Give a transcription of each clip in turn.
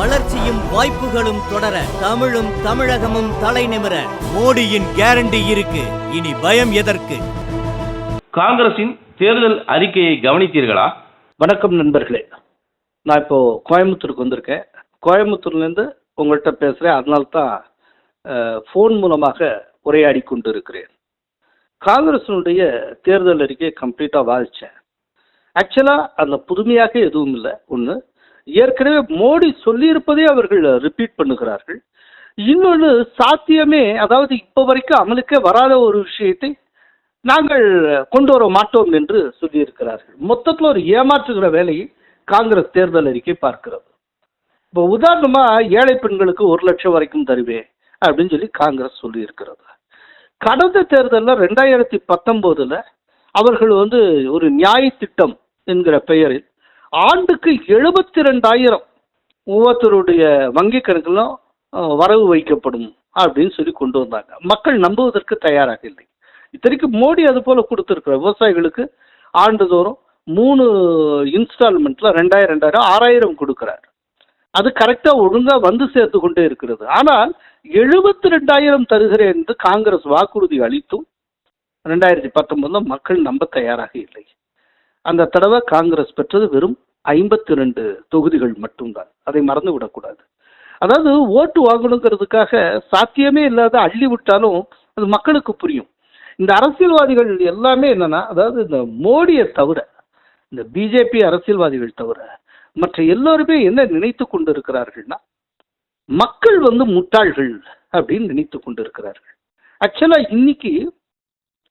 வளர்ச்சியும் வாய்ப்புகளும் தொடர தமிழும் தமிழகமும் தலைநிமிர மோடியின் கேரண்டி இருக்கு. இனி பயம் எதற்கு? காங்கிரசின் தேர்தல் அறிக்கையை கவனித்தீர்களா? வணக்கம் நண்பர்களே. நான் இப்போ கோயம்புத்தூருக்கு வந்திருக்கேன். கோயம்புத்தூர்லேருந்து உங்கள்கிட்ட பேசுகிறேன் அதனால தான் ஃபோன் மூலமாக உரையாடி கொண்டு இருக்கிறேன் காங்கிரஸினுடைய தேர்தல் அறிக்கையை கம்ப்ளீட்டாக வாதித்தேன் ஆக்சுவலாக அதில் புதுமையாக எதுவும் இல்லை. ஒன்று ஏற்கனவே மோடி சொல்லியிருப்பதே அவர்கள் ரிப்பீட் பண்ணுகிறார்கள். இன்னொன்று சாத்தியமே அதாவது இப்போ வரைக்கும் அமலுக்கே வராத ஒரு விஷயத்தை நாங்கள் கொண்டு வர மாட்டோம் என்று சொல்லியிருக்கிறார்கள். மொத்தத்தில் ஒரு ஏமாற்றுகிற வேலையை காங்கிரஸ் தேர்தல் அறிக்கை பார்க்கிறது. இப்போ உதாரணமாக ஏழை பெண்களுக்கு ஒரு லட்சம் வரைக்கும் தருவேன் அப்படின்னு சொல்லி காங்கிரஸ் சொல்லியிருக்கிறது. கடந்த தேர்தலில் ரெண்டாயிரத்தி பத்தொம்போதில் அவர்கள் வந்து ஒரு நியாய திட்டம் என்கிற பெயரில் ஆண்டுக்கு எழுபத்தி ரெண்டாயிரம் ஒவ்வொருத்தருடைய வங்கி கணக்கிலும் வரவு வைக்கப்படும் அப்படின்னு சொல்லி கொண்டு வந்தாங்க. மக்கள் நம்புவதற்கு தயாராக இல்லை. இத்தனைக்கும் மோடி அது போல கொடுத்துருக்குற விவசாயிகளுக்கு ஆண்டுதோறும் மூணு இன்ஸ்டால்மெண்ட்ல ரெண்டாயிரம் ரெண்டாயிரம் ஆறாயிரம் கொடுக்கிறார். அது கரெக்டா ஒழுங்கா வந்து சேர்த்து கொண்டே இருக்கிறது. ஆனால் எழுபத்தி ரெண்டாயிரம் தருகிறேன் என்று காங்கிரஸ் வாக்குறுதி அளித்தும் ரெண்டாயிரத்தி பத்தொன்பதுல மக்கள் நம்ப தயாராக இல்லை. அந்த தடவை காங்கிரஸ் பெற்றது வெறும் ஐம்பத்தி ரெண்டு தொகுதிகள் மட்டும்தான். அதை மறந்து விடக்கூடாது. அதாவது ஓட்டு வாங்கணுங்கிறதுக்காக சாத்தியமே இல்லாத அள்ளி விட்டாலும் அது மக்களுக்கு புரியும். இந்த அரசியல்வாதிகள் எல்லாமே என்னன்னா அதாவது இந்த மோடியை தவிர இந்த பிஜேபி அரசியல்வாதிகள் தவிர மற்ற எல்லோருமே என்ன நினைத்து கொண்டு இருக்கிறார்கள்னா மக்கள் வந்து முட்டாள்கள் அப்படின்னு நினைத்து கொண்டிருக்கிறார்கள். ஆக்சுவலாக இன்னைக்கு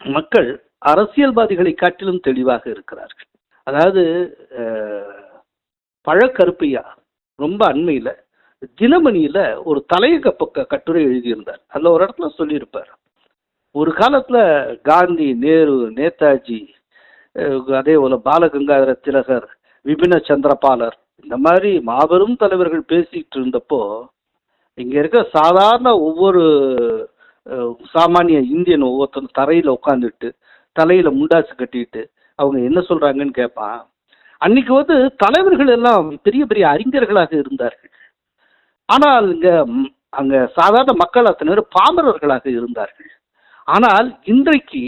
மக்கள் அரசியல்வாதிகளை காட்டிலும் தெளிவாக இருக்கிறார்கள். அதாவது பழக்கருப்பையா? ரொம்ப அண்மையில் தினமணியில் ஒரு தலையக பக்க கட்டுரை எழுதியிருந்தார். அதில் ஒரு இடத்துல சொல்லியிருப்பார். ஒரு காலத்தில் காந்தி நேரு நேதாஜி அதே போல பாலகங்காதர திலகர் விபின சந்திரபாலர் இந்த மாதிரி மாபெரும் தலைவர்கள் பேசிக்கிட்டு இருந்தப்போ இங்கே இருக்க சாதாரண ஒவ்வொரு சாமானிய இந்தியன் ஒவ்வொருத்தரும் தரையில் உட்காந்துட்டு தலையில முண்டாசு கட்டிட்டு அவங்க என்ன சொல்றாங்கன்னு கேட்பான் அன்னைக்கு வந்து தலைவர்கள் எல்லாம் பெரிய பெரிய அறிஞர்களாக இருந்தார்கள். ஆனால் இங்க அங்கே அங்க சாதாரண மக்கள் அத்தனை பேர் பாமரர்களாக இருந்தார்கள். ஆனால் இன்றைக்கு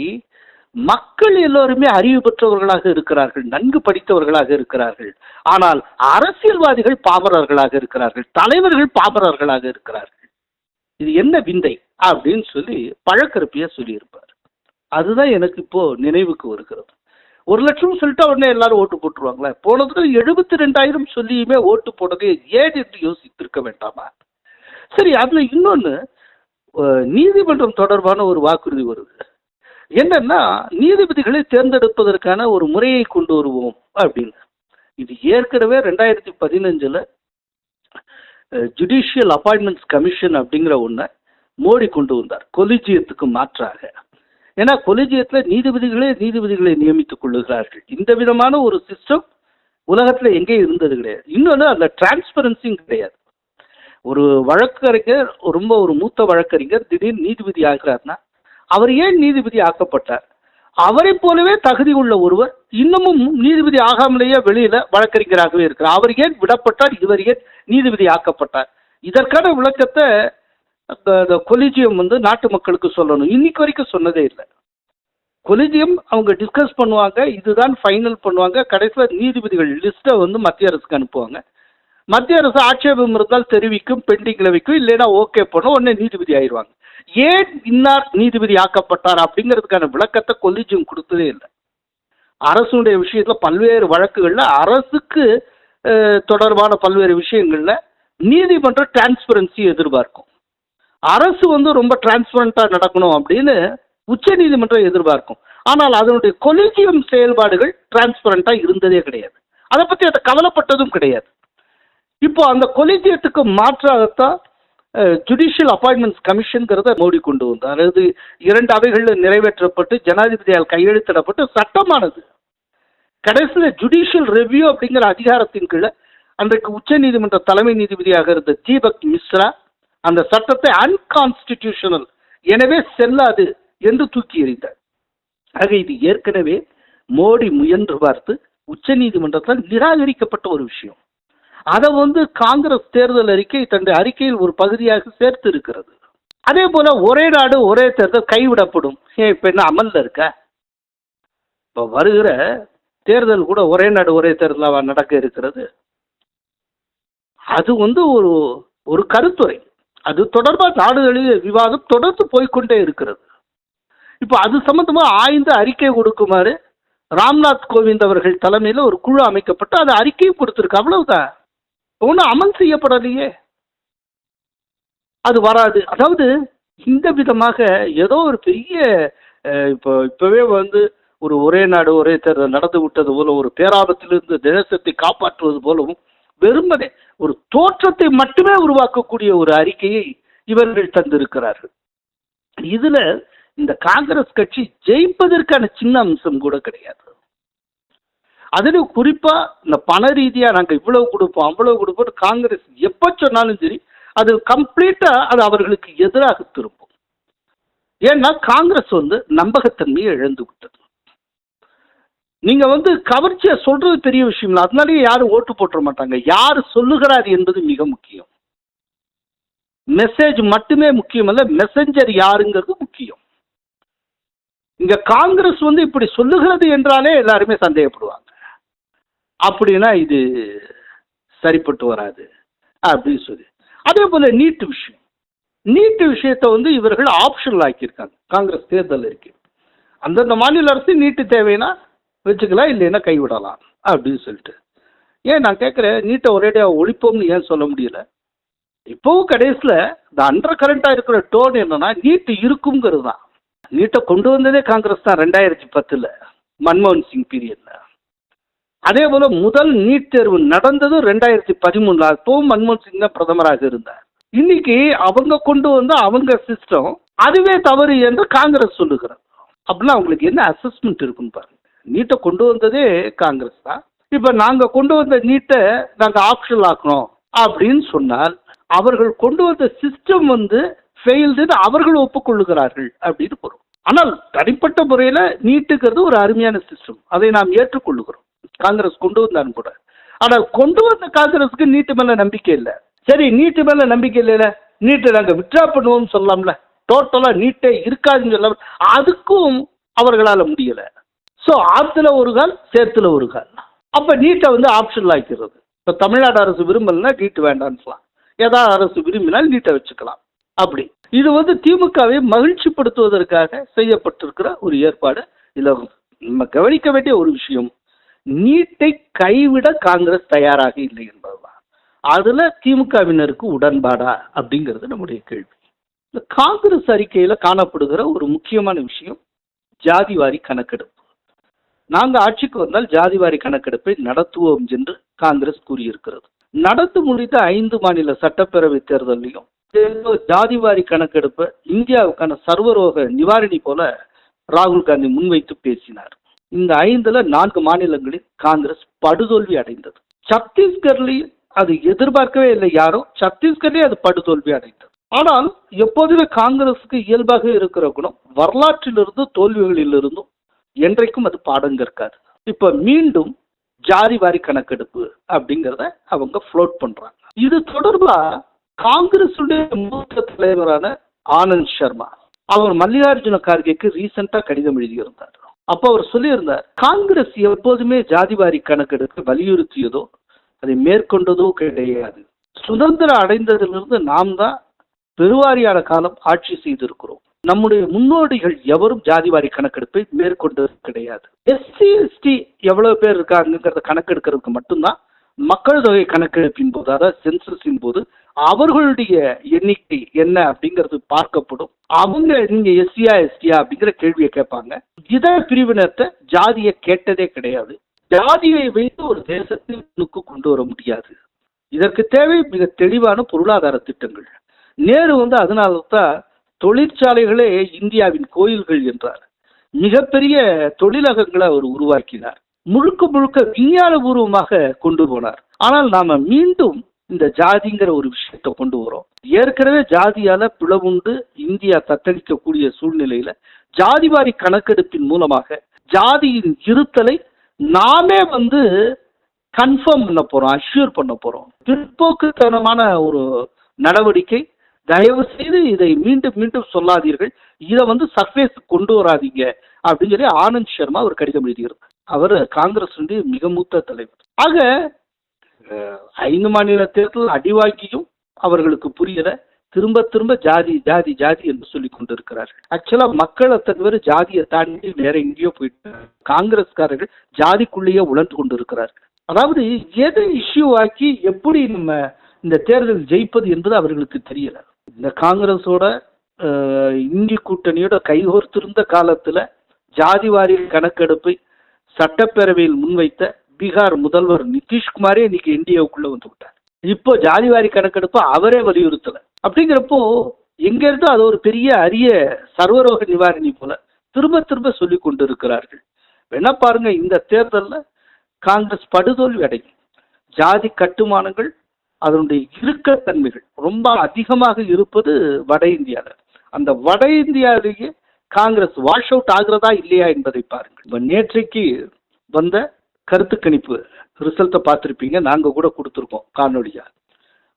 மக்கள் எல்லோருமே அறிவு பெற்றவர்களாக இருக்கிறார்கள் நன்கு படித்தவர்களாக இருக்கிறார்கள். ஆனால் அரசியல்வாதிகள் பாமரர்களாக இருக்கிறார்கள் தலைவர்கள் பாமரர்களாக இருக்கிறார்கள். இது என்ன விந்தை அப்படின்னு சொல்லி பழக்கருப்பியா சொல்லியிருப்பார். அதுதான் எனக்கு இப்போ நினைவுக்கு வருகிறது. ஒரு லட்சம் சொல்லிட்டா உடனே எல்லாரும் ஓட்டு போட்டுருவாங்களே? போனதுக்கு எழுபத்தி ரெண்டாயிரம் சொல்லியுமே ஓட்டு போனது ஏன் என்று யோசித்திருக்க வேண்டாமா? சரி அதுல இன்னொன்னு நீதிமன்றம் தொடர்பான ஒரு வாக்குறுதி வருது. என்னன்னா நீதிபதிகளை தேர்ந்தெடுப்பதற்கான ஒரு முறையை கொண்டு வருவோம் அப்படின்னு. இது ஏற்கனவே ரெண்டாயிரத்தி பதினஞ்சுல ஜுடிஷியல் அப்பாயின்மெண்ட்ஸ் கமிஷன் அப்படிங்கிற ஒன்றை மோடி கொண்டு வந்தார். கொலிஜியத்துக்கு மாற்றாக. ஏன்னா கொலிஜியத்தில் நீதிபதிகளே நீதிபதிகளை நியமித்துக் கொள்ளுகிறார்கள். இந்த விதமான ஒரு சிஸ்டம் உலகத்தில் எங்கேயும் இருந்தது கிடையாது. இன்னொன்று அதில் டிரான்ஸ்பரன்சியும் கிடையாது. ஒரு வழக்கறிஞர் ரொம்ப ஒரு மூத்த வழக்கறிஞர் திடீர்னு நீதிபதி ஆகிறார்னா அவர் ஏன் நீதிபதி ஆக்கப்பட்டார்? அவரை போலவே தகுதி உள்ள ஒருவர் இன்னமும் நீதிபதி ஆகாமலேயே வெளியில வழக்கறிஞராகவே இருக்கிறார். அவர் ஏன் விடப்பட்டார்? இவர் ஏன் நீதிபதி ஆக்கப்பட்டார்? இதற்கான விளக்கத்தை அந்த கொலிஜியம் வந்து நாட்டு மக்களுக்கு சொல்லணும். இன்னைக்கு வரைக்கும் சொன்னதே இல்லை. கொலிஜியம் அவங்க டிஸ்கஸ் பண்ணுவாங்க இதுதான் ஃபைனல் பண்ணுவாங்க. கடைசியில் நீதிபதிகள் லிஸ்ட்டை வந்து மத்திய அரசுக்கு அனுப்புவாங்க. மத்திய அரசு ஆட்சேபம் இருந்தால் தெரிவிக்கும் பெண்டிங்கில் வைக்கும் இல்லைன்னா ஓகே பண்ணும் உடனே நீதிபதி ஆயிடுவாங்க. ஏன் இன்னார் நீதிபதி ஆக்கப்பட்டார் அப்படிங்கிறதுக்கான விளக்கத்தை கொலிஜியம் கொடுத்ததே இல்லை. அரசுடைய விஷயத்தில் பல்வேறு வழக்குகளில் அரசுக்கு தொடர்பான பல்வேறு விஷயங்களில் நீதிமன்றம் டிரான்ஸ்பரன்சி எதிர்பார்க்கும். அரசு வந்து ரொம்ப டிரான்ஸ்பரண்டா நடக்கணும் அப்படின்னு உச்ச நீதிமன்றம் எதிர்பார்க்கும். ஆனால் அதனுடைய கொலிஜியம் செயல்பாடுகள் டிரான்ஸ்பரண்டா இருந்ததே கிடையாது. அதை பத்தி அதை கவலைப்பட்டதும் கிடையாது. இப்போ அந்த கொலிஜியத்துக்கு மாற்றாகத்தான் ஜுடிஷியல் அப்பாயின்மெண்ட்ஸ் கமிஷன்கிறத மோடி கொண்டு வந்தார் அதாவது இரண்டு அவைகளில் நிறைவேற்றப்பட்டு ஜனாதிபதியால் கையெழுத்திடப்பட்டு சட்டமானது. கடைசியில் ஜுடிஷியல் ரெவ்யூ அப்படிங்கிற அதிகாரத்தின் கீழே அன்றைக்கு உச்சநீதிமன்ற தலைமை நீதிபதியாக இருந்த தீபக் மிஸ்ரா அந்த சட்டத்தை அன்கான்ஸ்டிடியூஷனல் எனவே செல்லாது என்று தூக்கி எறிந்தார். ஆக இது ஏற்கனவே மோடி முயன்று பார்த்து உச்சநீதிமன்றத்தால் நிராகரிக்கப்பட்ட ஒரு விஷயம். அதை வந்து காங்கிரஸ் தேர்தல் அறிக்கை தன்னுடைய அறிக்கையில் ஒரு பகுதியாக சேர்த்து இருக்கிறது. அதே போல ஒரே நாடு ஒரே தேர்தல் கைவிடப்படும். ஏன் இப்ப என்ன அமல்ல இருக்க? இப்ப வருகிற தேர்தல் கூட ஒரே நாடு ஒரே தேர்தலாக நடக்க இருக்கிறது. அது வந்து ஒரு ஒரு கருத்துரை. அது தொடர்பாக நாடுகளில் விவாதம் தொடர்ந்து போய்க்கொண்டே இருக்கிறது. இப்போ அது சம்பந்தமாக ஆய்ந்து அறிக்கை கொடுக்குமாறு ராம்நாத் கோவிந்த் அவர்கள் தலைமையில் ஒரு குழு அமைக்கப்பட்டு அது அறிக்கையும் கொடுத்துருக்கு. அவ்வளவுதான். ஒன்றும் அமல் செய்யப்படலையே. அது வராது. அதாவது இந்த விதமாக ஏதோ ஒரு பெரிய இப்போ இப்போவே வந்து ஒரு ஒரே நாடு ஒரே தேர்தல் நடந்து விட்டது போல ஒரு பேராபத்திலிருந்து தேசத்தை காப்பாற்றுவது போலவும் வெறுமனே ஒரு தோற்றத்தை மட்டுமே உருவாக்கக்கூடிய ஒரு அறிக்கையை இவர்கள் தந்திருக்கிறார்கள். இதுல இந்த காங்கிரஸ் கட்சி ஜெயிப்பதற்கான சின்ன அம்சம் கூட கிடையாது. அதிலும் குறிப்பா இந்த பண ரீதியா நாங்க இவ்வளவு கொடுப்போம் அவ்வளவு கொடுப்போம் காங்கிரஸ் எப்ப சொன்னாலும் சரி அது கம்ப்ளீட்டா அது அவர்களுக்கு எதிராக திரும்பும். ஏன்னா காங்கிரஸ் வந்து நம்பகத்தன்மையை இழந்து விட்டது. நீங்க வந்து கவர்ச்சியா சொல்றது பெரிய விஷயம் இல்லை அதனாலேயே யாரும் ஓட்டு போட்டுற மாட்டாங்க. யார் சொல்லுகிறார் என்பது மிக முக்கியம். மெசேஜ் மட்டுமே முக்கியம் அல்ல மெசஞ்சர் யாருங்கிறது முக்கியம். இங்க காங்கிரஸ் வந்து இப்படி சொல்லுகிறது என்றாலே எல்லாருமே சந்தேகப்படுவாங்க. அப்படின்னா இது சரிப்பட்டு வராது. அப்படின்னு சொல்லி. அதே போல நீட்டு விஷயம். நீட்டு விஷயத்தை வந்து இவர்கள் ஆப்ஷனல் ஆக்கியிருக்காங்க. காங்கிரஸ் தேர்தல் இருக்கு அந்தந்த மாநில அரசு நீட்டு தேவைன்னா வச்சுக்கலாம் இல்லைன்னா கைவிடலாம் அப்படின்னு சொல்லிட்டு. ஏன் நான் கேட்குறேன் நீட்டை ஒரேடியாக ஒழிப்போம்னு ஏன் சொல்ல முடியல? இப்போவும் கடைசியில் இந்த அண்டர் கரண்ட்டாக இருக்கிற டோன் என்னன்னா நீட்டு இருக்குங்கிறது தான். நீட்டை கொண்டு வந்ததே காங்கிரஸ் தான் ரெண்டாயிரத்தி பத்தில் மன்மோகன் சிங் பீரியடில் அதே போல் முதல் நீட் தேர்வு நடந்ததும் ரெண்டாயிரத்தி பதிமூணில் அப்பவும் மன்மோகன் சிங் தான் பிரதமராக இருந்தார். இன்னைக்கு அவங்க கொண்டு வந்த அவங்க சிஸ்டம் அதுவே தவறு என்று காங்கிரஸ் சொல்லுகிறார் அப்படின்னா அவங்களுக்கு என்ன அசஸ்மெண்ட் இருக்குன்னு பாருங்க. நீட்டை கொண்டு வந்ததே காங்கிரஸ் தான். இப்போ நாங்கள் கொண்டு வந்த நீட்டை நாங்கள் ஆப்ஷனல் ஆக்கணும் அப்படின்னு சொன்னால் அவர்கள் கொண்டு வந்த சிஸ்டம் வந்து ஃபெயில்டுன்னு அவர்கள் ஒப்புக்கொள்ளுகிறார்கள் அப்படின்னு பொருள். ஆனால் தனிப்பட்ட முறையில் நீட்டுங்கிறது ஒரு அருமையான சிஸ்டம் அதை நாம் ஏற்றுக்கொள்ளுகிறோம். காங்கிரஸ் கொண்டு வந்தாலும் கூட. ஆனால் கொண்டு வந்த காங்கிரஸுக்கு நீட்டு மேலே நம்பிக்கை இல்லை. சரி நீட்டு மேலே நம்பிக்கை இல்லைல்ல. நீட்டை நாங்கள் விட்ரா பண்ணுவோம்னு சொல்லலாம்ல. டோட்டலாக நீட்டே இருக்காதுன்னு சொல்லாம அதுக்கும் அவர்களால் முடியலை. ஸோ ஆற்றுல ஒரு கால் சேத்துல ஒரு கால் அப்போ நீட்டை வந்து ஆப்ஷனில் ஆக்கிறது. இப்போ தமிழ்நாடு அரசு விரும்பலைன்னா நீட் வேண்டாம்னு சொல்லலாம். ஏதாவது அரசு விரும்பினால் நீட்டை வச்சுக்கலாம். அப்படி. இது வந்து திமுகவை மகிழ்ச்சிப்படுத்துவதற்காக செய்யப்பட்டிருக்கிற ஒரு ஏற்பாடு. இதில் நம்ம கவனிக்க வேண்டிய ஒரு விஷயம். நீட்டை கைவிட காங்கிரஸ் தயாராக இல்லை என்பதுதான். அதில் திமுகவினருக்கு உடன்பாடா அப்படிங்கிறது நம்முடைய கேள்வி. இந்த காங்கிரஸ் அறிக்கையில் காணப்படுகிற ஒரு முக்கியமான விஷயம் ஜாதிவாரி கணக்கெடுப்பு. நாங்கள் ஆட்சிக்கு வந்தால் ஜாதிவாரி கணக்கெடுப்பை நடத்துவோம் என்று காங்கிரஸ் கூறியிருக்கிறது. நடந்து முடித்த ஐந்து மாநில சட்டப்பேரவை தேர்தலையும் ஜாதிவாரி கணக்கெடுப்பை இந்தியாவுக்கான சர்வரோக நிவாரணி போல ராகுல் காந்தி முன்வைத்து பேசினார். இந்த ஐந்துல நான்கு மாநிலங்களில் காங்கிரஸ் படுதோல்வி அடைந்தது. சத்தீஸ்கர்லையும் அது எதிர்பார்க்கவே இல்லை யாரும் சத்தீஸ்கர்லயே அது படுதோல்வி அடைந்தது. ஆனால் எப்போதுமே காங்கிரஸுக்கு இயல்பாக இருக்கிற குணம் வரலாற்றிலிருந்து தோல்விகளிலிருந்தும் என்றைக்கும் அது பாடம் கற்காது இப்ப மீண்டும் ஜாதி வாரி கணக்கெடுப்பு அப்படிங்கிறத அவங்க ஃப்ளோட் பண்றாங்க. இது தொடர்பா காங்கிரசுடைய மூத்த தலைவரான ஆனந்த் சர்மா அவர் மல்லிகார்ஜுன கார்கேக்கு ரீசெண்டா கடிதம் எழுதியிருந்தார். அப்போ அவர் சொல்லியிருந்தார் காங்கிரஸ் எப்போதுமே ஜாதிவாரி கணக்கெடுக்க வலியுறுத்தியதோ அதை மேற்கொண்டதோ கிடையாது. சுதந்திரம் அடைந்ததிலிருந்து நாம் தான் பெருவாரியான காலம் ஆட்சி செய்திருக்கிறோம். நம்முடைய முன்னோடிகள் எவரும் ஜாதிவாரி கணக்கெடுப்பை மேற்கொண்டது கிடையாது. எஸ்சி எஸ்டி எவ்வளவு பேர் இருக்காங்கிறத கணக்கெடுக்கிறதுக்கு மட்டும்தான் மக்கள் தொகை கணக்கெடுப்பின் போது அதாவது சென்சஸின் போது அவர்களுடைய எண்ணிக்கை என்ன அப்படிங்கிறது பார்க்கப்படும். அவங்க நீங்க எஸ்சியா எஸ்டியா அப்படிங்கிற கேள்வியை கேட்பாங்க. இதர பிரிவினர்த்த ஜாதியை கேட்டதே கிடையாது. ஜாதியை வைத்து ஒரு தேசத்தை முன்னுக்கு கொண்டு வர முடியாது. இதற்கு தேவை மிக தெளிவான பொருளாதார திட்டங்கள். நேரு வந்து அதனால தான் தொழிற்சாலைகளே இந்தியாவின் கோயில்கள் என்றார். மிகப்பெரிய தொழிலகங்களை அவர் உருவாக்கினார். முழுக்க முழுக்க விஞ்ஞானபூர்வமாக கொண்டு போனார். ஆனால் நாம மீண்டும் இந்த ஜாதிங்கிற ஒரு விஷயத்தை கொண்டு வரோம் ஏற்கனவே ஜாதியால பிளவுண்டு இந்தியா தத்தளிக்கக்கூடிய சூழ்நிலையில ஜாதிவாரி கணக்கெடுப்பின் மூலமாக ஜாதியின் இருத்தலை நாமே வந்து கன்ஃபார்ம் பண்ண போறோம் அஷ்யூர் பண்ண போறோம். பிற்போக்குத்தனமான ஒரு நடவடிக்கை தயவு செய்து இதை மீண்டும் மீண்டும் சொல்லாதீர்கள். இதை வந்து சர்ஃபேஸ் கொண்டு வராதீங்க. அப்படின்னு சொல்லி ஆனந்த் சர்மா ஒரு கடிதம் எழுதியிருந்தார். அவர் காங்கிரஸ் மிக மூத்த தலைவர். ஆக ஐந்து மாநில தேர்தல் அடிவாக்கியும் அவர்களுக்கு புரியல. திரும்ப திரும்ப ஜாதி ஜாதி ஜாதி என்று சொல்லி கொண்டிருக்கிறார் ஆக்சுவலா மக்கள் அத்தனை பேர் ஜாதியை தாண்டி வேற எங்கேயோ போயிட்டு காங்கிரஸ்காரர்கள் ஜாதிக்குள்ளேயே உழந்து கொண்டிருக்கிறார் அதாவது எதை இஷ்யூ ஆக்கி எப்படி நம்ம இந்த தேர்தல் ஜெயிப்பது என்பது அவர்களுக்கு தெரியல. இந்த காங்கிரஸோட இந்தி கூட்டணியோட கைகோர்த்திருந்த காலத்துல ஜாதிவாரி கணக்கெடுப்பை சட்டப்பேரவையில் முன்வைத்த பீகார் முதல்வர் நிதிஷ்குமாரே இன்னைக்கு இந்தியாவுக்குள்ள வந்து விட்டார். இப்போ ஜாதிவாரி கணக்கெடுப்பு அவரே வலியுறுத்தல. அப்படிங்கிறப்போ எங்க இருந்தோ அது ஒரு பெரிய அரிய சர்வரோக நிவாரணி போல திரும்ப திரும்ப சொல்லி கொண்டு இருக்கிறார்கள் வேணா பாருங்க இந்த தேர்தலில் காங்கிரஸ் படுதோல்வி அடையும். ஜாதி கட்டுமானங்கள் அதனுடைய இறுக்கத்தன்மைகள் ரொம்ப அதிகமாக இருப்பது வட இந்தியாவில். அந்த வட இந்தியாவிலேயே காங்கிரஸ் வாஷ் அவுட் ஆகிறதா இல்லையா என்பதை பாருங்கள். நேற்றைக்கு வந்த கருத்து கணிப்பு ரிசல்ட்டை பார்த்துருப்பீங்க. நாங்கள் கூட கொடுத்துருக்கோம் காணொலியா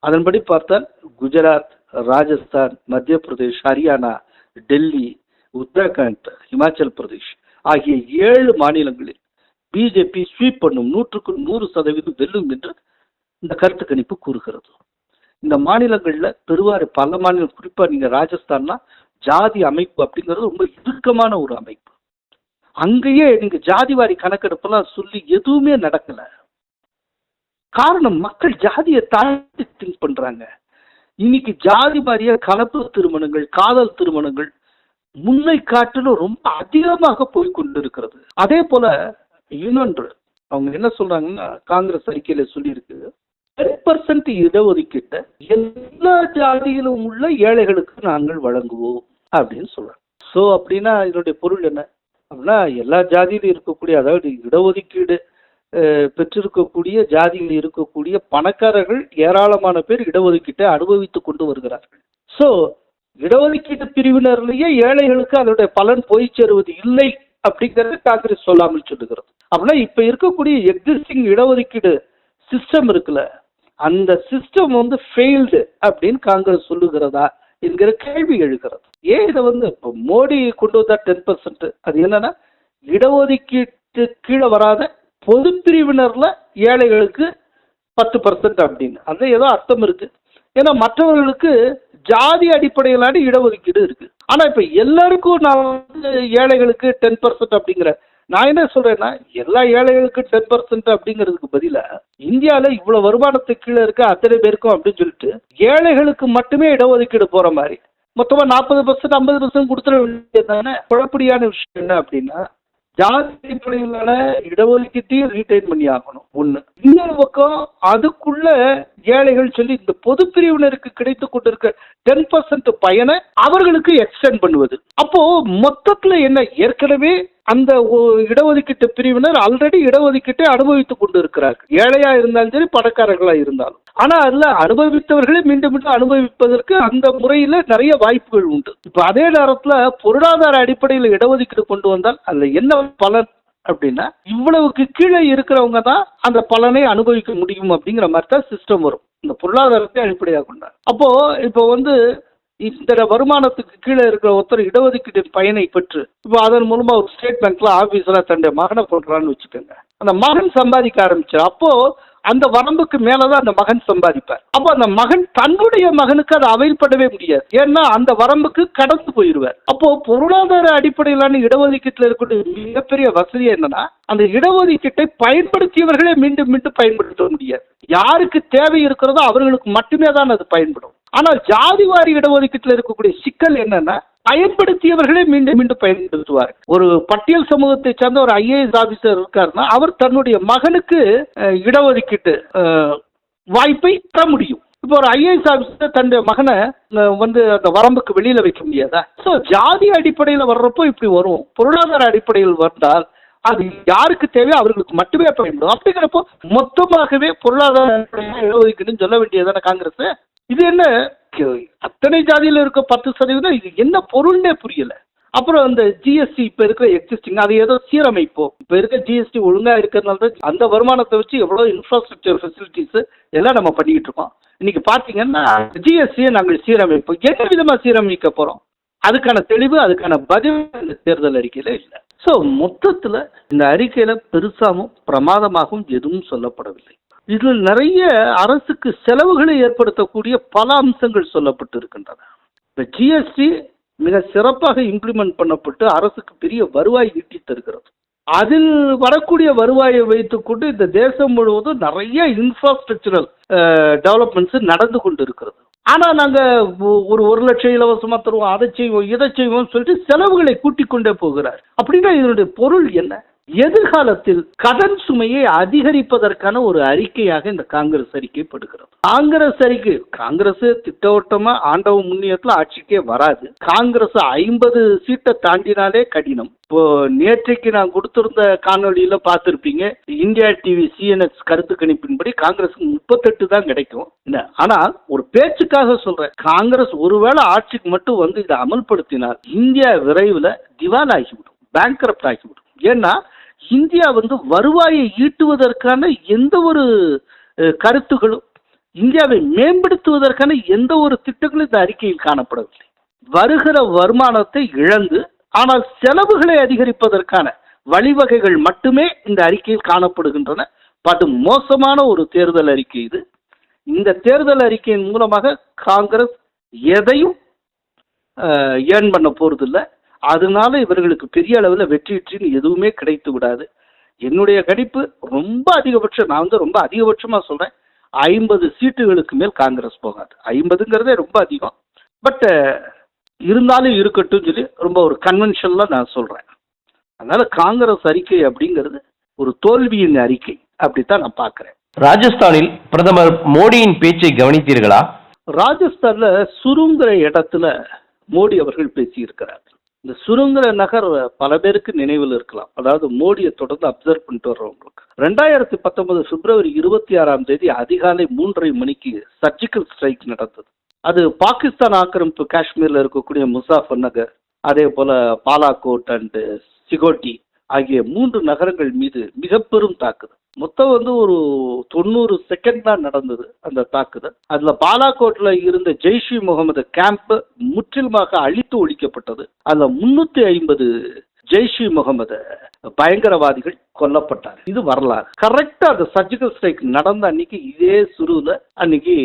அதன்படி பார்த்தால் குஜராத் ராஜஸ்தான் மத்திய பிரதேஷ் ஹரியானா டெல்லி உத்தரகாண்ட் இமாச்சல் பிரதேஷ் ஆகிய ஏழு மாநிலங்களில் பிஜேபி ஸ்வீப் பண்ணும் நூற்றுக்கு நூறு சதவீதம் வெல்லும் என்று இந்த கருத்து கணிப்பு கூறுகிறது. இந்த மாநிலங்கள்ல பெருவாரி பல மாநிலம் குறிப்பா நீங்க ராஜஸ்தான்னா ஜாதி அமைப்பு அப்படிங்கிறது ரொம்ப இறுக்கமான ஒரு அமைப்பு. அங்கேயே நீங்க ஜாதிவாரி கணக்கெடுப்பெல்லாம் சொல்லி எதுவுமே நடக்கல. காரணம் மக்கள் ஜாதியை தாண்டி திங்க் பண்றாங்க. இன்னைக்கு ஜாதி வாரிய கலப்பு திருமணங்கள் காதல் திருமணங்கள் முன்னை காட்டிலும் ரொம்ப அதிகமாக போய் கொண்டிருக்கிறது அதே போல இன்னொன்று அவங்க என்ன சொல்றாங்கன்னா காங்கிரஸ் அறிக்கையில சொல்லியிருக்கு. டென் பர்சன்ட் இடஒதுக்கீட்டை எல்லா ஜாதியிலும் உள்ள ஏழைகளுக்கு நாங்கள் வழங்குவோம் அப்படின்னு சொல்றாங்க. ஸோ அப்படின்னா இதனுடைய பொருள் என்ன? அப்படின்னா எல்லா ஜாதியிலும் இருக்கக்கூடிய அதாவது இடஒதுக்கீடு பெற்றிருக்கக்கூடிய ஜாதியில் இருக்கக்கூடிய பணக்காரர்கள் ஏராளமான பேர் இடஒதுக்கீட்டை அனுபவித்து கொண்டு வருகிறார்கள். ஸோ இடஒதுக்கீட்டு பிரிவினர்லேயே ஏழைகளுக்கு அதனுடைய பலன் போய் சேருவது இல்லை அப்படிங்கிறது காங்கிரஸ் சொல்லாமல் சொல்லுகிறது. அப்படின்னா இப்போ இருக்கக்கூடிய எக்ஸிஸ்டிங் இடஒதுக்கீடு சிஸ்டம் இருக்குல்ல அந்த சிஸ்டம் வந்து ஃபெயில்டு அப்படின்னு காங்கிரஸ் சொல்லுகிறதா என்கிற கேள்வி எழுகிறது. ஏன் இதை வந்து இப்போ மோடி கொண்டு வந்தா டென் பர்சன்ட் அது என்னன்னா இடஒதுக்கீட்டு கீழே வராத பொது பிரிவினர்ல ஏழைகளுக்கு பத்து பர்சன்ட் அப்படின்னு. அது ஏதோ அர்த்தம் இருக்கு. ஏன்னா மற்றவர்களுக்கு ஜாதி அடிப்படையிலான இடஒதுக்கீடு இருக்கு. ஆனா இப்ப எல்லாருக்கும் நான் வந்து ஏழைகளுக்கு டென் பர்சன்ட் அப்படிங்கிற நான் என்ன சொல்றேன்னா எல்லா ஏழைகளுக்கும் டென் பர்சன்ட் அப்படிங்கிறதுக்கு பதிலா இந்தியால இவ்வளவு வருமானத்துக்கு கீழே இருக்க அத்தனை பேருக்கும் அப்படின்னு சொல்லிட்டு ஏழைகளுக்கு மட்டுமே இடஒதுக்கீடு போற மாதிரி. மொத்தமா நாற்பது பர்சன்ட் ஐம்பது பர்சன்ட் கொடுத்துட வேண்டியது தானே குழப்படியான விஷயம் என்ன அப்படின்னா ஜாதி அடிப்படையிலான இடஒதுக்கீட்டையும் ரீட்டைன் பண்ணி ஆகணும். ஒண்ணு. இன்னொரு பக்கம் அதுக்குள்ள ஏழைகள் சொல்லி இந்த பொது பிரிவினருக்கு கிடைத்து கொண்டிருக்க டென் பர்சன்ட் பயனை அவர்களுக்கு எக்ஸ்டெண்ட் பண்ணுவது. அப்போ மொத்தத்துல என்ன? ஏற்கனவே அந்த இடஒதுக்கீட்டு பிரிவினர் ஆல்ரெடி இடஒதுக்கீட்டை அனுபவித்துக் கொண்டு இருக்கிறார்கள் ஏழையா இருந்தாலும் சரி பணக்காரர்களா இருந்தாலும். ஆனா அதுல அனுபவித்தவர்களே மீண்டும் மீண்டும் அனுபவிப்பதற்கு அந்த முறையில நிறைய வாய்ப்புகள் உண்டு. இப்ப அதே நேரத்துல பொருளாதார அடிப்படையில் இடஒதுக்கீடு கொண்டு வந்தால் அதுல என்ன பலன் அப்படின்னா இவ்வளவுக்கு கீழே இருக்கிறவங்க தான் அந்த பலனை அனுபவிக்க முடியும் அப்படிங்கிற மாதிரி தான் சிஸ்டம் வரும். இந்த பொருளாதாரத்தை அடிப்படையாக கொண்டார். அப்போ இப்போ வந்து இந்த வருமானத்துக்கு கீழே இருக்கிற ஒருத்தர் இடஒதுக்கீடு பயனை பெற்று இப்போ அதன் மூலமா ஒரு ஸ்டேட் பேங்க்ல ஆபீஸ்ல தன்னுடைய மகனை போடுறான்னு வச்சுக்கோங்க. அந்த மகன் சம்பாதிக்க ஆரம்பிச்சு அப்போ அந்த வரம்புக்கு மேலதான் அந்த மகன் சம்பாதிப்பார். அப்போ அந்த மகன் தன்னுடைய மகனுக்கு அதை அவைல்படவே முடியாது. ஏன்னா அந்த வரம்புக்கு கடந்து போயிடுவார். அப்போ பொருளாதார அடிப்படையிலான இடஒதுக்கீட்டில் இருக்கக்கூடிய மிகப்பெரிய வசதி என்னன்னா அந்த இடஒதுக்கீட்டை பயன்படுத்தியவர்களே மீண்டும் மீண்டும் பயன்படுத்த முடியாது. யாருக்கு தேவை இருக்கிறதோ அவர்களுக்கு மட்டுமே தான் அது பயன்படும். ஆனால் ஜாதிவாரி இடஒதுக்கீட்டில் இருக்கக்கூடிய சிக்கல் என்னன்னா பயன்படுத்தியவர்களே மீண்டும் மீண்டும் பயன்படுத்துவார். ஒரு பட்டியல் சமூகத்தை சேர்ந்த ஒரு ஐஏஎஸ் ஆபிசர் இருக்காருன்னா அவர் தன்னுடைய மகனுக்கு இடஒதுக்கீட்டு வாய்ப்பை தர முடியும். இப்போ ஒரு ஐஏஎஸ் ஆஃபீஸர் தன்னுடைய மகனை வந்து அந்த வரம்புக்கு வெளியில வைக்க முடியாதா? ஸோ ஜாதி அடிப்படையில் வர்றப்போ இப்படி வரும். பொருளாதார அடிப்படையில் வந்தால் அது யாருக்கு தேவையோ அவர்களுக்கு மட்டுமே பயன்படும். அப்படிங்கிறப்போ மொத்தமாகவே பொருளாதார இடஒதுக்கீடுன்னு சொல்ல வேண்டியதான காங்கிரஸ்? இது என்ன அத்தனை ஜாதியில் இருக்க பத்து சதவீதம் இது என்ன பொருள்னே புரியல. அப்புறம் இந்த ஜிஎஸ்டி இப்போ இருக்கிற எக்ஸிஸ்டிங் அது ஏதோ சீரமைப்போம் இப்போ இருக்க ஜிஎஸ்டி ஒழுங்காக இருக்கிறதுனால தான் அந்த வருமானத்தை வச்சு எவ்வளோ இன்ஃப்ராஸ்ட்ரக்சர் ஃபெசிலிட்டிஸ் எல்லாம் நம்ம பண்ணிக்கிட்டு இருக்கோம். இன்னைக்கு பார்த்தீங்கன்னா ஜிஎஸ்டியை நாங்கள் சீரமைப்போம். என்ன விதமாக சீரமைக்க போகிறோம் அதுக்கான தெளிவு அதுக்கான பதில் இந்த தேர்தல் அறிக்கையில் இல்லை. ஸோ மொத்தத்தில் இந்த அறிக்கையில் பெருசாகவும் பிரமாதமாகவும் எதுவும் சொல்லப்படவில்லை. இதில் நிறைய அரசுக்கு செலவுகளை ஏற்படுத்தக்கூடிய பல அம்சங்கள் சொல்லப்பட்டு இருக்கின்றன இந்த ஜிஎஸ்டி மிக சிறப்பாக இம்ப்ளிமெண்ட் பண்ணப்பட்டு அரசுக்கு பெரிய வருவாய் ஈட்டி தருகிறது. அதில் வரக்கூடிய வருவாயை வைத்துக்கொண்டு இந்த தேசம் முழுவதும் நிறைய இன்ஃப்ராஸ்ட்ரக்சரல் டெவலப்மெண்ட்ஸ் நடந்து கொண்டு இருக்கிறது ஆனால் நாங்கள் ஒரு ஒரு லட்சம் இலவசமாக தருவோம் அதை செய்வோம் இதை செய்வோம் சொல்லிட்டு செலவுகளை கூட்டிக் கொண்டே போகிறார். அப்படின்னா இதனுடைய பொருள் என்ன? எதிர்காலத்தில் கடன் சுமையை அதிகரிப்பதற்கான ஒரு அறிக்கையாக இந்த காங்கிரஸ் அறிக்கை படுகிறது. காங்கிரஸ் அறிக்கை காங்கிரஸ் திட்டவட்டமா ஆண்டவ முன்னியத்துல ஆட்சிக்கே வராது. காங்கிரஸ் ஐம்பது சீட்டை தாண்டினாலே கடினம். இப்போ நேற்றைக்கு நான் கொடுத்திருந்த காணொலியில பார்த்துருப்பீங்க இந்தியா டிவி சிஎன்எக்ஸ் கருத்து கணிப்பின்படி காங்கிரஸுக்கு முப்பத்தெட்டு தான் கிடைக்கும். என்ன? ஆனா ஒரு பேச்சுக்காக சொல்றேன். காங்கிரஸ் ஒருவேளை ஆட்சிக்கு மட்டும் வந்து இதை அமல்படுத்தினால் இந்தியா விரைவில் திவால் ஆகிவிடும் பேங்க்ரப்ட் ஆகிவிடும். ஏன்னா இந்தியா வந்து வருவாயை ஈட்டுவதற்கான எந்த ஒரு கருத்துகளும் இந்தியாவை மேம்படுத்துவதற்கான எந்த ஒரு திட்டங்களும் இந்த அறிக்கையில் காணப்படவில்லை. வருகிற வருமானத்தை இழந்து ஆனால் செலவுகளை அதிகரிப்பதற்கான வழிவகைகள் மட்டுமே இந்த அறிக்கையில் காணப்படுகின்றன. பட்டு மோசமான ஒரு தேர்தல் அறிக்கை இது. இந்த தேர்தல் அறிக்கையின் மூலமாக காங்கிரஸ் எதையும் ஏர்ன் பண்ண போறதில்லை. அதனால இவர்களுக்கு பெரிய அளவில் வெற்றி வெற்றின்னு எதுவுமே கிடைத்து விடாது. என்னுடைய கணிப்பு ரொம்ப அதிகபட்சம் நான் வந்து ரொம்ப அதிகபட்சமாக சொல்கிறேன் ஐம்பது சீட்டுகளுக்கு மேல் காங்கிரஸ் போகாது. ஐம்பதுங்கிறதே ரொம்ப அதிகம். பட் இருந்தாலும் இருக்கட்டும் சொல்லி ரொம்ப ஒரு கன்வென்ஷனில் நான் சொல்கிறேன் அதனால காங்கிரஸ் அறிக்கை அப்படிங்கிறது ஒரு தோல்வியின் அறிக்கை அப்படித்தான் நான் பார்க்குறேன். ராஜஸ்தானில் பிரதமர் மோடியின் பேச்சை கவனித்தீர்களா? ராஜஸ்தான்ல சுருங்கிற இடத்துல மோடி அவர்கள் பேசியிருக்கிறார். இந்த சுருங்கிற நகர் பல பேருக்கு நினைவில் இருக்கலாம். அதாவது மோடியை தொடர்ந்து அப்சர்வ் பண்ணிட்டு வர்றவங்களுக்கு. ரெண்டாயிரத்தி பத்தொன்பது பிப்ரவரி இருபத்தி ஆறாம் தேதி அதிகாலை மூன்றரை மணிக்கு சர்ஜிக்கல் ஸ்ட்ரைக் நடந்தது. அது பாகிஸ்தான் ஆக்கிரமிப்பு காஷ்மீர்ல இருக்கக்கூடிய முசாஃபர் நகர் அதே போல பாலாகோட் அண்டு சிகோட்டி ஆகிய மூன்று நகரங்கள் மீது மிக பெரும் தாக்குதல். மொத்தம் வந்து ஒரு தொண்ணூறு செகண்ட் தான் நடந்தது அந்த தாக்குதல். அதுல பாலாகோட்ல இருந்த ஜெய்ஷி முகமது கேம்ப் முற்றிலுமாக அழித்து ஒழிக்கப்பட்டது. அதுல முன்னூத்தி ஐம்பது ஜெய்ஷி முகமது பயங்கரவாதிகள் கொல்லப்பட்டார். இது வரலாறு. கரெக்டா அந்த சர்ஜிக்கல் ஸ்ட்ரைக் நடந்த அன்னைக்கு இதே சுருல அன்னைக்கு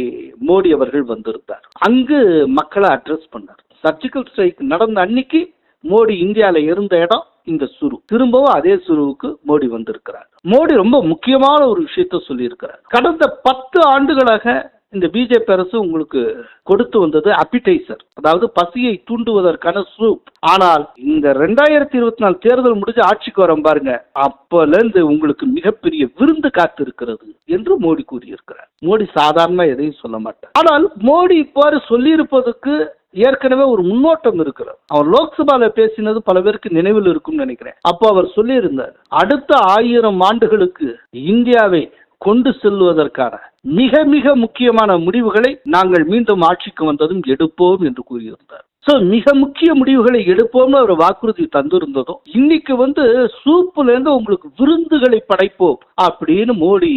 மோடி அவர்கள் வந்திருந்தார். அங்கு மக்களை அட்ரஸ் பண்ணார். சர்ஜிக்கல் ஸ்ட்ரைக் நடந்த அன்னைக்கு மோடி இந்தியாவில் இருந்த இடம் இந்த சுரு. திரும்பவும் அதே சுருவுக்கு மோடி வந்திருக்கிறார். மோடி ரொம்ப முக்கியமான ஒரு விஷயத்த சொல்லியிருக்கிறார். கடந்த பத்து ஆண்டுகளாக இந்த பிஜேபி அரசு உங்களுக்கு கொடுத்து வந்தது அப்பிடைசர் அதாவது பசியை தூண்டுவதற்கான சூப் ஆனால் இந்த ரெண்டாயிரத்தி இருபத்தி நாலு தேர்தல் முடிஞ்சு ஆட்சிக்கு வரோம் பாருங்க அப்பல இருந்து உங்களுக்கு மிகப்பெரிய விருந்து காத்து இருக்கிறது என்று மோடி கூறியிருக்கிறார். மோடி சாதாரணமா எதையும் சொல்ல மாட்டார். ஆனால் மோடி இவ்வாறு சொல்லியிருப்பதற்கு ஏற்கனவே ஒரு முன்னோட்டம் இருக்கிறது. அவர் லோக்சபால பேசினது பல பேருக்கு நினைவில் இருக்கும்னு நினைக்கிறேன். அப்போ அவர் சொல்லியிருந்தார் அடுத்த ஆயிரம் ஆண்டுகளுக்கு இந்தியாவை கொண்டு செல்வதற்கான மிக மிக முக்கியமான முடிவுகளை நாங்கள் மீண்டும் ஆட்சிக்கு வந்ததும் எடுப்போம் என்று கூறியிருந்தார். சோ மிக முக்கிய முடிவுகளை எடுப்போம்னு அவர் வாக்குறுதி தந்திருந்ததும் இன்னைக்கு வந்து சூப்புல இருந்து உங்களுக்கு விருந்துகளை படைப்போம் அப்படின்னு மோடி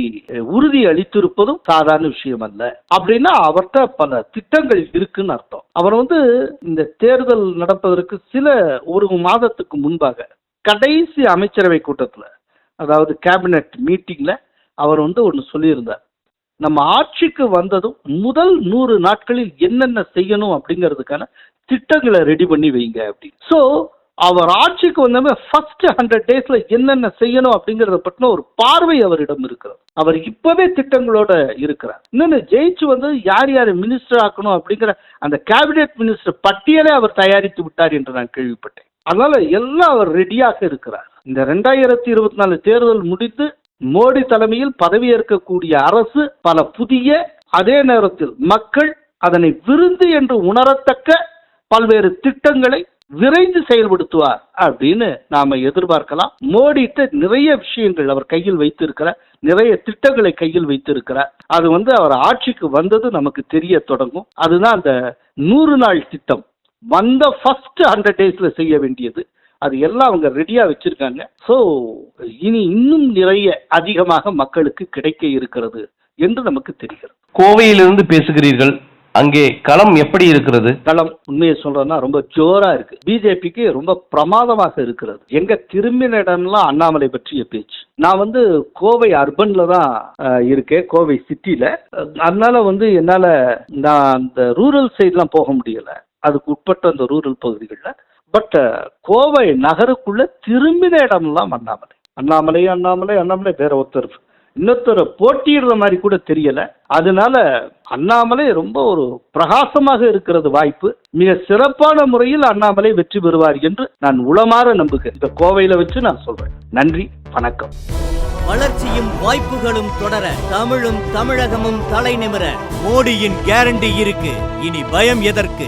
உறுதி அளித்திருப்பதும் சாதாரண விஷயம் அல்ல அப்படின்னா அவர்கிட்ட பல திட்டங்கள் இருக்குன்னு அர்த்தம். அவர் வந்து இந்த தேர்தல் நடப்பதற்கு சில ஒரு மாதத்துக்கு முன்பாக கடைசி அமைச்சரவை கூட்டத்துல அதாவது கேபினட் மீட்டிங்ல அவர் வந்து ஒன்று சொல்லியிருந்தார். நம்ம ஆட்சிக்கு வந்ததும் முதல் நூறு நாட்களில் என்னென்ன செய்யணும் அப்படிங்கிறதுக்கான திட்டங்களை ரெடி பண்ணி வைங்க அப்படின்னு. ஸோ அவர் ஆட்சிக்கு வந்தமே ஃபர்ஸ்ட் ஹண்ட்ரட் டேஸ்ல என்னென்ன செய்யணும் அப்படிங்கறத பற்றின ஒரு பார்வை அவரிடம் இருக்கிறது. அவர் இப்பவே திட்டங்களோட இருக்கிறார். இன்னொன்னு ஜெயிச்சு வந்து யார் யார் மினிஸ்டர் ஆக்கணும் அப்படிங்கிற அந்த கேபினெட் மினிஸ்டர் பட்டியலை அவர் தயாரித்து விட்டார் என்று நான் கேள்விப்பட்டேன். அதனால எல்லாம் அவர் ரெடியாக இருக்கிறார். இந்த ரெண்டாயிரத்தி இருபத்தி நாலு தேர்தல் முடித்து மோடி தலைமையில் பதவியேற்கக்கூடிய அரசு பல புதிய அதே நேரத்தில் மக்கள் அதனை விருந்து என்று உணரத்தக்க பல்வேறு திட்டங்களை விரைந்து செயல்படுத்துவார் அப்படின்னு நாம எதிர்பார்க்கலாம். மோடிட்ட நிறைய விஷயங்கள் அவர் கையில் வைத்திருக்கிறார். நிறைய திட்டங்களை கையில் வைத்திருக்கிறார். அது வந்து அவர் ஆட்சிக்கு வந்தது நமக்கு தெரிய தொடங்கும். அதுதான் அந்த நூறு நாள் திட்டம். வந்த ஃபர்ஸ்ட் ஹண்ட்ரட் டேஸ்ல செய்ய வேண்டியது. அது எல்லாம் அவங்க ரெடியா வச்சிருக்காங்க. ஸோ இனி இன்னும் நிறைய அதிகமாக மக்களுக்கு கிடைக்க இருக்கிறது என்று நமக்கு தெரிகிறது. கோவையிலிருந்து பேசுகிறீர்கள். அங்கே களம் எப்படி இருக்கிறது? களம் உண்மையை சொல்றேன்னா ரொம்ப ஜோரா இருக்கு. பிஜேபிக்கு ரொம்ப பிரமாதமாக இருக்கிறது. எங்க திரும்பின இடம்லாம் அண்ணாமலை பற்றிய பேச்சு. நான் வந்து கோவை அர்பன்ல தான் இருக்கேன். கோவை சிட்டில. அதனால வந்து என்னால நான் அந்த ரூரல் சைட்லாம் போக முடியல. அதுக்கு உட்பட்ட அந்த ரூரல் பகுதிகளில். பட் uh, கோவை நகருக்குள்ள திரும்பின இடம்லாம் அண்ணாமலை. அண்ணாமலை அண்ணாமலை அண்ணாமலை வேற ஒருத்தர் இன்னொருத்தர் போட்டியிடுற மாதிரி கூட தெரியல. அதனால அண்ணாமலை ரொம்ப ஒரு பிரகாசமாக இருக்கிறது வாய்ப்பு. மிக சிறப்பான முறையில் அண்ணாமலை வெற்றி பெறுவார் என்று நான் உளமாற நம்புகிறேன். இந்த கோவையில வச்சு நான் சொல்றேன். நன்றி வணக்கம். வளர்ச்சியும் வாய்ப்புகளும் தொடர தமிழும் தமிழகமும் தலை நிமிர மோடியின் கேரண்டி இருக்கு. இனி பயம் எதற்கு?